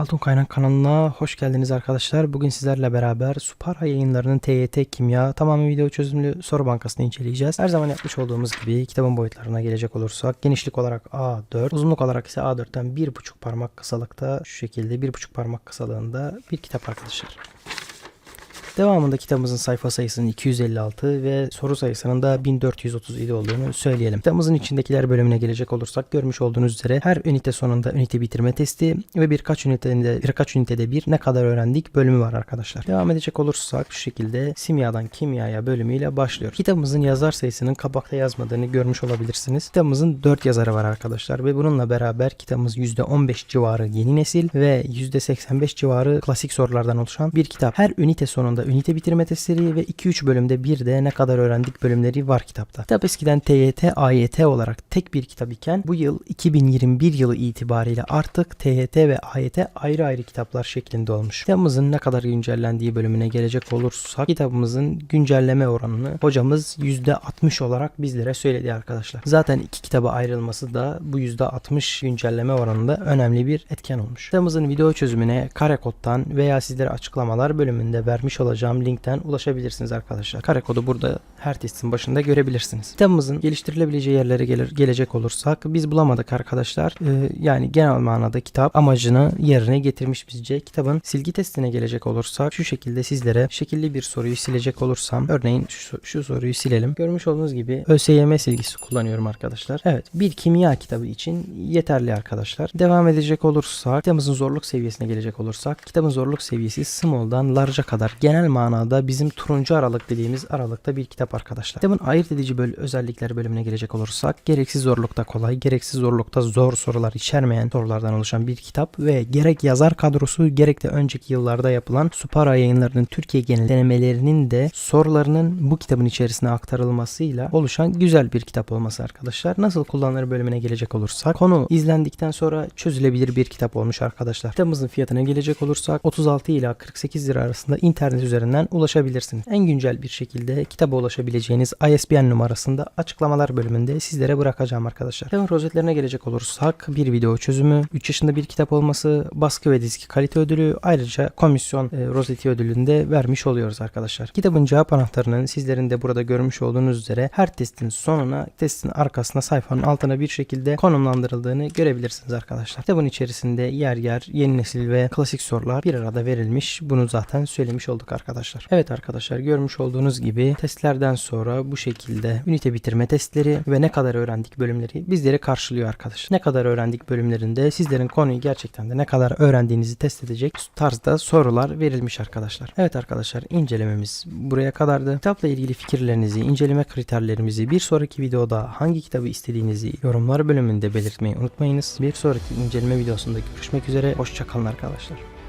Altın Kaynak kanalına hoş geldiniz arkadaşlar. Bugün sizlerle beraber Supara yayınlarının TYT Kimya tamamen video çözümlü soru bankasını inceleyeceğiz. Her zaman yapmış olduğumuz gibi kitabın boyutlarına gelecek olursak genişlik olarak A4, uzunluk olarak ise A4'ten 1,5 parmak kısalıkta şu şekilde 1,5 parmak kısalığında bir kitap arkadaşlar. Devamında kitabımızın sayfa sayısının 256 ve soru sayısının da 1437 olduğunu söyleyelim. Kitabımızın içindekiler bölümüne gelecek olursak görmüş olduğunuz üzere her ünite sonunda ünite bitirme testi ve birkaç ünitede birkaç ünitede bir ne kadar öğrendik bölümü var arkadaşlar. Devam edecek olursak şu şekilde simyadan kimyaya bölümüyle başlıyoruz. Kitabımızın yazar sayısının kapakta yazmadığını görmüş olabilirsiniz. Kitabımızın 4 yazarı var arkadaşlar ve bununla beraber kitabımız %15 civarı yeni nesil ve %85 civarı klasik sorulardan oluşan bir kitap. Her ünite sonunda ünite bitirme testleri ve 2-3 bölümde bir de ne kadar öğrendik bölümleri var kitapta. Kitap eskiden TYT, AYT olarak tek bir kitap iken bu yıl 2021 yılı itibariyle artık TYT ve AYT ayrı ayrı kitaplar şeklinde olmuş. Kitabımızın ne kadar güncellendiği bölümüne gelecek olursak kitabımızın güncelleme oranını hocamız %60 olarak bizlere söyledi arkadaşlar. Zaten iki kitaba ayrılması da bu %60 güncelleme oranında önemli bir etken olmuş. Kitabımızın video çözümüne Karekod'dan veya sizlere açıklamalar bölümünde vermiş olacağım linkten ulaşabilirsiniz arkadaşlar. Karekodu burada her testin başında görebilirsiniz. Kitabımızın geliştirilebileceği yerlere gelir, gelecek olursak biz bulamadık arkadaşlar. Ee, yani genel manada kitap amacını yerine getirmiş bizce. Kitabın silgi testine gelecek olursak şu şekilde sizlere şekilli bir soruyu silecek olursam örneğin şu, şu soruyu silelim. Görmüş olduğunuz gibi ÖSYM silgisi kullanıyorum arkadaşlar. Evet bir kimya kitabı için yeterli arkadaşlar. Devam edecek olursak kitabımızın zorluk seviyesine gelecek olursak kitabın zorluk seviyesi small'dan large'a kadar genel manada bizim turuncu aralık dediğimiz aralıkta bir kitap arkadaşlar. Kitabın ayırt edici böl özellikler bölümüne gelecek olursak gereksiz zorlukta kolay, gereksiz zorlukta zor sorular içermeyen sorulardan oluşan bir kitap ve gerek yazar kadrosu gerek de önceki yıllarda yapılan Supara yayınlarının Türkiye genel denemelerinin de sorularının bu kitabın içerisine aktarılmasıyla oluşan güzel bir kitap olması arkadaşlar. Nasıl kullanılır bölümüne gelecek olursak konu izlendikten sonra çözülebilir bir kitap olmuş arkadaşlar. Kitabımızın fiyatına gelecek olursak 36 ila 48 lira arasında internet üzerinden ulaşabilirsiniz. En güncel bir şekilde kitaba ulaşabileceğiniz ISBN numarasında açıklamalar bölümünde sizlere bırakacağım arkadaşlar. Kitabın rozetlerine gelecek olursak bir video çözümü, 3 yaşında bir kitap olması, baskı ve diski kalite ödülü ayrıca komisyon e, rozeti ödülünü de vermiş oluyoruz arkadaşlar. Kitabın cevap anahtarının sizlerin de burada görmüş olduğunuz üzere her testin sonuna testin arkasına sayfanın altına bir şekilde konumlandırıldığını görebilirsiniz arkadaşlar. Kitabın içerisinde yer yer yeni nesil ve klasik sorular bir arada verilmiş. Bunu zaten söylemiş olduk arkadaşlar. Evet arkadaşlar görmüş olduğunuz gibi testlerden sonra bu şekilde ünite bitirme testleri ve ne kadar öğrendik bölümleri bizleri karşılıyor arkadaşlar. Ne kadar öğrendik bölümlerinde sizlerin konuyu gerçekten de ne kadar öğrendiğinizi test edecek tarzda sorular verilmiş arkadaşlar. Evet arkadaşlar incelememiz buraya kadardı. Kitapla ilgili fikirlerinizi, inceleme kriterlerimizi bir sonraki videoda hangi kitabı istediğinizi yorumlar bölümünde belirtmeyi unutmayınız. Bir sonraki inceleme videosunda görüşmek üzere. Hoşçakalın arkadaşlar.